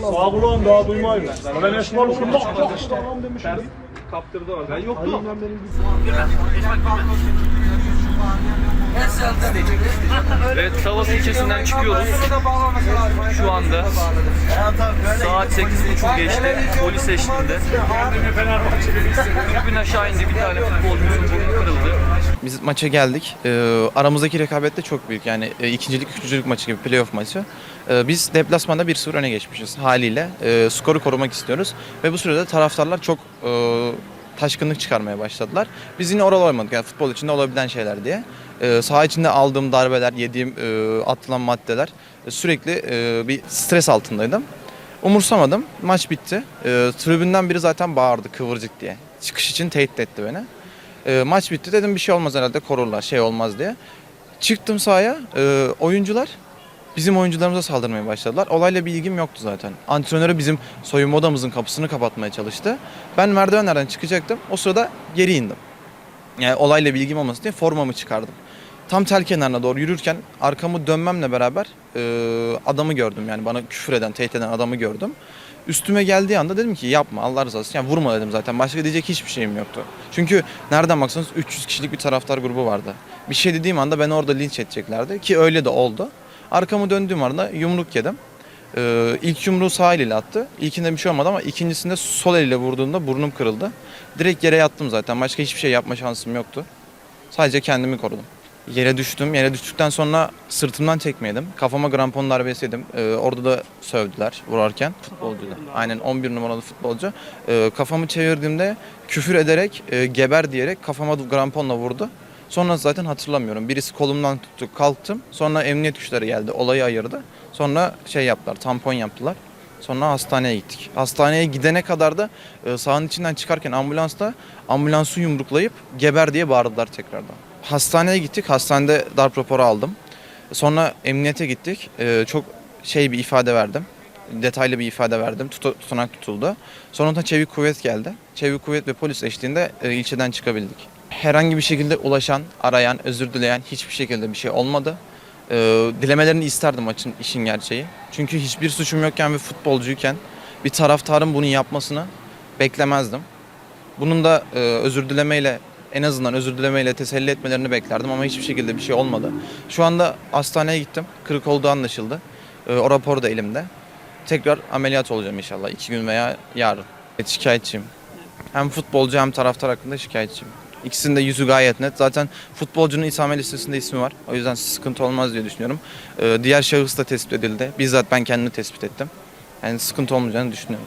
Sağ kulağım daha duymayın. Ben Esmalı istemem demişim. Kaptırdı orada. Ben yoktum. Evet Tavas ilçesinden çıkıyoruz. Şu anda saat 8.30 geçti. Polis eşliğinde. Tribün aşağı indi. Bir tane futbolcumuzun. Biz maça geldik. Ee, aramızdaki rekabet de çok büyük. Yani e, ikincilik, üçüncülük maçı gibi playoff maçı. Ee, biz deplasmanda 1-0 öne geçmişiz haliyle. E, skoru korumak istiyoruz. Ve bu sürede taraftarlar çok e, taşkınlık çıkarmaya başladılar. Biz yine oralı olmadık. Yani futbol içinde olabilen şeyler diye. E, saha içinde aldığım darbeler, yediğim e, atılan maddeler e, sürekli e, bir stres altındaydım. Umursamadım. Maç bitti. E, tribünden biri zaten bağırdı kıvırcık diye. Çıkış için tehdit etti beni. E, maç bitti dedim bir şey olmaz herhalde korurlar şey olmaz diye. Çıktım sahaya e, oyuncular bizim oyuncularımıza saldırmaya başladılar. Olayla bir ilgim yoktu zaten. Antrenörü bizim soyunma odamızın kapısını kapatmaya çalıştı. Ben merdivenlerden çıkacaktım. O sırada geri indim. Yani olayla bir ilgim olmasın diye formamı çıkardım. Tam tel kenarına doğru yürürken arkamı dönmemle beraber e, adamı gördüm. Yani bana küfür eden, tehdit eden adamı gördüm. Üstüme geldiği anda dedim ki yapma Allah razı olsun. Yani vurma dedim zaten. Başka diyecek hiçbir şeyim yoktu. Çünkü nereden baksanız 300 kişilik bir taraftar grubu vardı. Bir şey dediğim anda beni orada linç edeceklerdi ki öyle de oldu. Arkamı döndüğüm anda yumruk yedim. Ee, ilk yumruğu sağ eliyle attı. İlkinde bir şey olmadı ama ikincisinde sol eliyle vurduğunda burnum kırıldı. Direkt yere yattım zaten. Başka hiçbir şey yapma şansım yoktu. Sadece kendimi korudum. Yere düştüm. Yere düştükten sonra sırtımdan tekmeyedim. Kafama krampon darbesi yedim. Ee, orada da sövdüler vurarken. Futbolcu da. Aynen 11 numaralı futbolcu. Ee, kafamı çevirdiğimde küfür ederek, e, geber diyerek kafama kramponla vurdu. Sonra zaten hatırlamıyorum. Birisi kolumdan tuttu, kalktım. Sonra emniyet güçleri geldi, olayı ayırdı. Sonra şey yaptılar, tampon yaptılar. Sonra hastaneye gittik. Hastaneye gidene kadar da e, sahanın içinden çıkarken ambulansta ambulansı yumruklayıp geber diye bağırdılar tekrardan. Hastaneye gittik. Hastanede darp raporu aldım. Sonra emniyete gittik. E, çok şey bir ifade verdim. Detaylı bir ifade verdim. Tutu- tutanak tutuldu. Sonra da çevik kuvvet geldi. Çevik kuvvet ve polis eşliğinde e, ilçeden çıkabildik. Herhangi bir şekilde ulaşan, arayan, özür dileyen hiçbir şekilde bir şey olmadı. E, dilemelerini isterdim maçın işin gerçeği. Çünkü hiçbir suçum yokken ve futbolcuyken bir taraftarın bunu yapmasını beklemezdim. Bunun da e, özür dilemeyle en azından özür dilemeyle teselli etmelerini beklerdim ama hiçbir şekilde bir şey olmadı. Şu anda hastaneye gittim. Kırık olduğu anlaşıldı. E, o rapor da elimde. Tekrar ameliyat olacağım inşallah. iki gün veya yarın. Evet, şikayetçiyim. Hem futbolcu hem taraftar hakkında şikayetçiyim. İkisinin de yüzü gayet net. Zaten futbolcunun isame listesinde ismi var. O yüzden sıkıntı olmaz diye düşünüyorum. E, diğer şahıs da tespit edildi. Bizzat ben kendimi tespit ettim. Yani sıkıntı olmayacağını düşünüyorum.